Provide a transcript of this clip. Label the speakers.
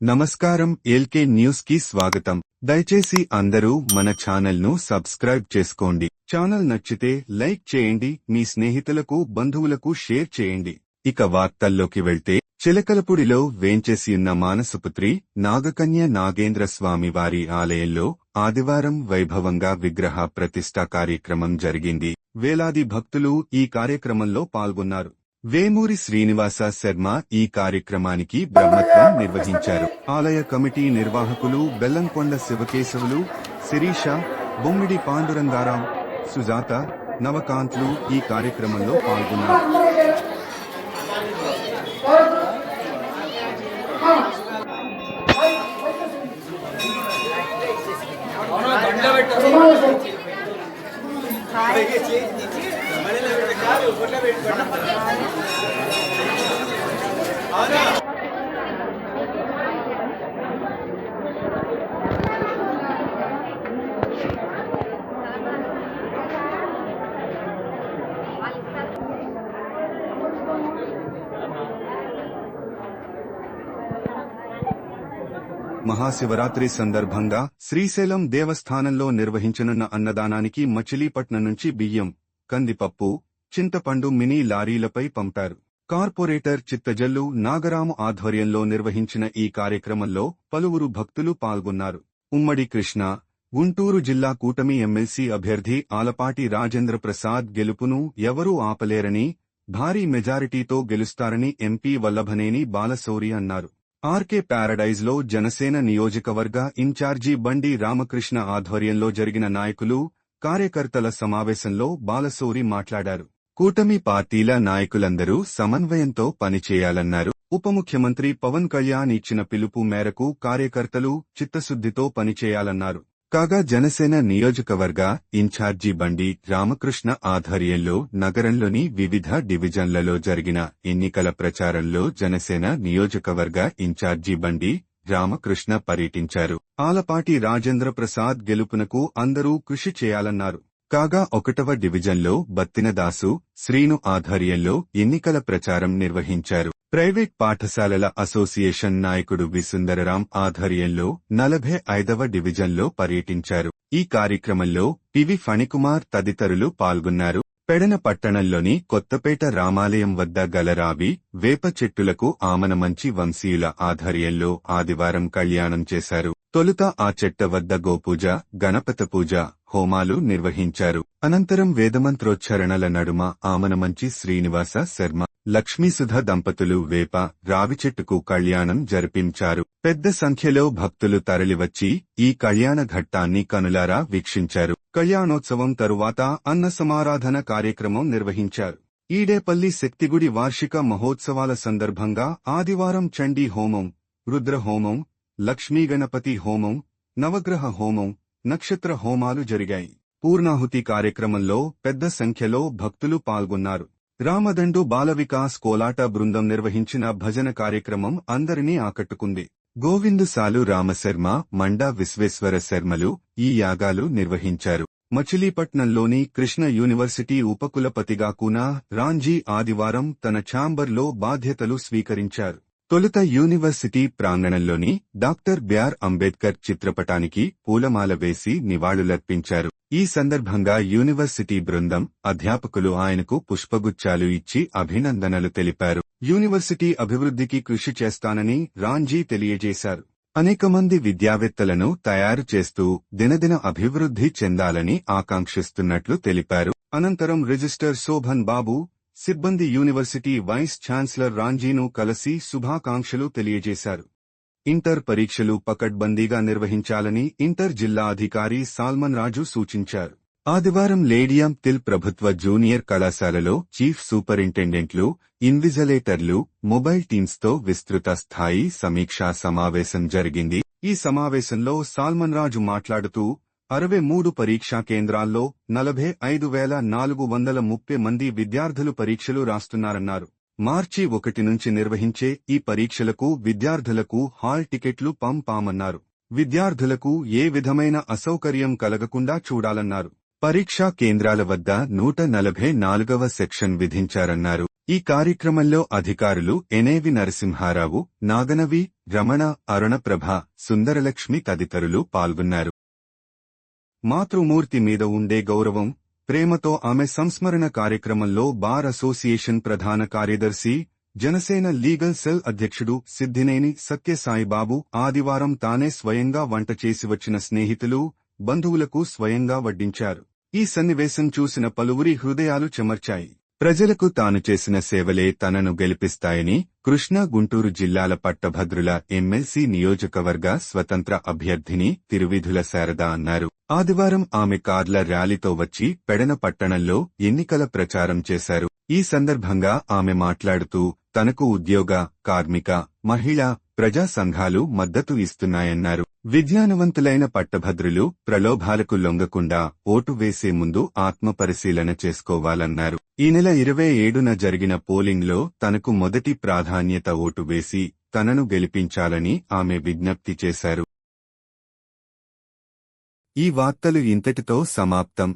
Speaker 1: నమస్కారం ఎల్కే న్యూస్కి స్వాగతం. దయచేసి అందరూ మన ఛానల్ను సబ్స్క్రైబ్ చేసుకోండి. ఛానల్ నచ్చితే లైక్ చేయండి మీ స్నేహితులకు బంధువులకు షేర్ చేయండి. ఇక వార్తల్లోకి వెళ్తే చిలకలపూడిలో వేంచేసియున్న మానసపుత్రి నాగకన్య నాగేంద్ర స్వామి వారి ఆలయంలో ఆదివారం వైభవంగా విగ్రహ ప్రతిష్ఠా కార్యక్రమం జరిగింది. వేలాది భక్తులు ఈ కార్యక్రమంలో పాల్గొన్నారు. వేమూరి శ్రీనివాస శర్మ ఈ కార్యక్రమానికి బ్రహ్మత్వం నిర్వహించారు. ఆలయ కమిటీ నిర్వాహకులు బెల్లంకొండ శివకేశవులు శిరీష బొమ్మిడి పాండురంగారాం సుజాత నవకాంత్లు ఈ కార్యక్రమంలో పాల్గొన్నారు. మహాశివరాత్రి సందర్భంగా శ్రీశైలం దేవస్థానంలో నిర్వహించనున్న అన్నదానానికి మచిలీపట్నం నుంచి బియ్యం కందిపప్పు చింతపండు మినీ లారీలపై పంపారు. కార్పొరేటర్ చిత్తజల్లు నాగరాము ఆధ్వర్యంలో నిర్వహించిన ఈ కార్యక్రమంలో పలువురు భక్తులు పాల్గొన్నారు. ఉమ్మడి కృష్ణ గుంటూరు జిల్లా కూటమి ఎమ్మెల్సీ అభ్యర్థి ఆలపాటి రాజేంద్ర ప్రసాద్ గెలుపును ఎవరూ ఆపలేరని భారీ మెజారిటీతో గెలుస్తారని ఎంపీ వల్లభనేని బాలశౌరి అన్నారు. ఆర్కే ప్యారడైజ్లో జనసేన నియోజకవర్గ ఇన్ఛార్జి బండి రామకృష్ణ ఆధ్వర్యంలో జరిగిన నాయకులు కార్యకర్తల సమావేశంలో బాలశౌరి మాట్లాడారు. కూటమి పార్టీల నాయకులందరూ సమన్వయంతో పనిచేయాలన్నారు. ఉప ముఖ్యమంత్రి పవన్ కళ్యాణ్ ఇచ్చిన పిలుపు మేరకు కార్యకర్తలు చిత్తశుద్దితో పనిచేయాలన్నారు. కాగా జనసేన నియోజకవర్గ ఇన్ఛార్జి బండి రామకృష్ణ ఆధ్వర్యంలో నగరంలోని వివిధ డివిజన్లలో జరిగిన ఎన్నికల ప్రచారంలో జనసేన నియోజకవర్గ ఇన్ఛార్జి బండి రామకృష్ణ పర్యటించారు. ఆలపాటి రాజేంద్ర ప్రసాద్ గెలుపునకు అందరూ కృషి చేయాలన్నారు. కాగా ఒకటవ డివిజన్లో బత్తినదాసు శ్రీను ఆధ్వర్యంలో ఎన్నికల ప్రచారం నిర్వహించారు. ప్రైవేట్ పాఠశాలల అసోసియేషన్ నాయకుడు విసుందరరాం ఆధ్వర్యంలో నలభై ఐదవ డివిజన్లో పర్యటించారు. ఈ కార్యక్రమంలో పివి ఫణికుమార్ తదితరులు పాల్గొన్నారు. పెడన పట్టణంలోని కొత్తపేట రామాలయం వద్ద గలరావి వేప చెట్టులకు ఆమనమంచి వంశీయుల ఆధ్వర్యంలో ఆదివారం కళ్యాణం చేశారు. తొలుత ఆ చెట్ట వద్ద గోపూజ గణపత పూజ హోమాలు నిర్వహించారు. అనంతరం వేదమంత్రోచ్చారణల నడుమ ఆమనమంచి శ్రీనివాస శర్మ లక్ష్మీసుధ దంపతులు వేప రావి చెట్టుకు కళ్యాణం జరిపించారు. పెద్ద సంఖ్యలో భక్తులు తరలివచ్చి ఈ కళ్యాణ ఘట్టాన్ని కనులారా వీక్షించారు. కళ్యాణోత్సవం తరువాత అన్న సమారాధన కార్యక్రమం నిర్వహించారు. ఈడేపల్లి శక్తిగుడి వార్షిక మహోత్సవాల సందర్భంగా ఆదివారం చండీ హోమం రుద్రహోమం లక్ష్మీగణపతి హోమం నవగ్రహ హోమం నక్షత్ర హోమాలు జరిగాయి. పూర్ణాహుతి కార్యక్రమంలో పెద్ద సంఖ్యలో భక్తులు పాల్గొన్నారు. రామదండు బాలవికాస్ కోలాట బృందం నిర్వహించిన భజన కార్యక్రమం అందరినీ ఆకట్టుకుంది. గోవిందుసాలు రామశర్మ మండా విశ్వేశ్వర శర్మలు ఈ యాగాలు నిర్వహించారు. మచిలీపట్నంలోని కృష్ణ యూనివర్సిటీ ఉపకులపతిగా కూనా రాంజీ ఆదివారం తన ఛాంబర్లో బాధ్యతలు స్వీకరించారు. తొలుత యూనివర్సిటీ ప్రాంగణంలోని డాక్టర్ బిఆర్ అంబేద్కర్ చిత్రపటానికి పూలమాల వేసి నివాళులర్పించారు. ఈ సందర్భంగా యూనివర్సిటీ బృందం అధ్యాపకులు ఆయనకు పుష్పగుచ్చాలు ఇచ్చి అభినందనలు తెలిపారు. యూనివర్సిటీ అభివృద్ధికి కృషి చేస్తానని రాంజీ తెలియజేశారు. అనేక మంది విద్యావేత్తలను తయారు చేస్తూ దినదిన అభివృద్ధి చెందాలని ఆకాంక్షిస్తున్నట్లు తెలిపారు. అనంతరం రిజిస్టర్ శోభన్ బాబు సిబ్బంది యూనివర్సిటీ వైస్ ఛాన్సలర్ రాంజీను కలిసి శుభాకాంక్షలు తెలియజేశారు. ఇంటర్ పరీక్షలు పకడ్బందీగా నిర్వహించాలని ఇంటర్ జిల్లా అధికారి సాల్మన్ రాజు సూచించారు. ఆదివారం లేడియం తిల్ ప్రభుత్వ జూనియర్ కళాశాలలో చీఫ్ సూపరింటెండెంట్లు ఇన్విజలేటర్లు మొబైల్ టీమ్స్తో విస్తృత స్థాయి సమీక్షా సమావేశం జరిగింది. ఈ సమావేశంలో సాల్మన్ రాజు మాట్లాడుతూ అరవై మూడు పరీక్షా కేంద్రాల్లో నలభై ఐదు వేల నాలుగు వందల ముప్పై మంది విద్యార్థులు పరీక్షలు రాస్తున్నారన్నారు. మార్చి ఒకటి నుంచి నిర్వహించే ఈ పరీక్షలకు విద్యార్థులకు హాల్ టికెట్లు పంపామన్నారు విద్యార్థులకు ఏ విధమైన అసౌకర్యం కలగకుండా చూడాలన్నారు. పరీక్షా కేంద్రాల వద్ద నూట నలభై నాలుగవ సెక్షన్ విధించారన్నారు. ఈ కార్యక్రమంలో అధికారులు ఎనేవి నరసింహారావు నాగనవి రమణ అరుణప్రభ సుందరలక్ష్మి తదితరులు పాల్గొన్నారు. మాతృమూర్తి మీద ఉండే గౌరవం ప్రేమతో ఆమె సంస్మరణ కార్యక్రమంలో బార్ అసోసియేషన్ ప్రధాన కార్యదర్శి జనసేన లీగల్ సెల్ అధ్యక్షుడు సిద్దినేని సత్యసాయిబాబు ఆదివారం తానే స్వయంగా వంట చేసి వచ్చిన స్నేహితులు బంధువులకు స్వయంగా వడ్డించారు. ఈ సన్నివేశం చూసిన పలువురి హృదయాలు చెమర్చాయి. ప్రజలకు తాను చేసిన సేవలే తనను గెలిపిస్తాయని కృష్ణా గుంటూరు జిల్లాల పట్టభద్రుల ఎమ్మెల్సీ నియోజకవర్గ స్వతంత్ర అభ్యర్థిని తిరువిధుల శారద అన్నారు. ఆదివారం ఆమె కార్ల ర్యాలీతో వచ్చి పెడన పట్టణంలో ఎన్నికల ప్రచారం చేశారు. ఈ సందర్భంగా ఆమె మాట్లాడుతూ తనకు ఉద్యోగ కార్మిక మహిళా ప్రజా సంఘాలు మద్దతు ఇస్తున్నాయన్నారు. విజ్ఞానవంతులైన పట్టభద్రులు ప్రలోభాలకు లొంగకుండా ఓటు వేసే ముందు ఆత్మపరిశీలన చేసుకోవాలన్నారు. ఈ నెల ఇరవై ఏడున జరిగిన పోలింగ్లో తనకు మొదటి ప్రాధాన్యత ఓటు వేసి తనను గెలిపించాలని ఆమె విజ్ఞప్తి చేశారు. ఈ వార్తలు ఇంతటితో సమాప్తం.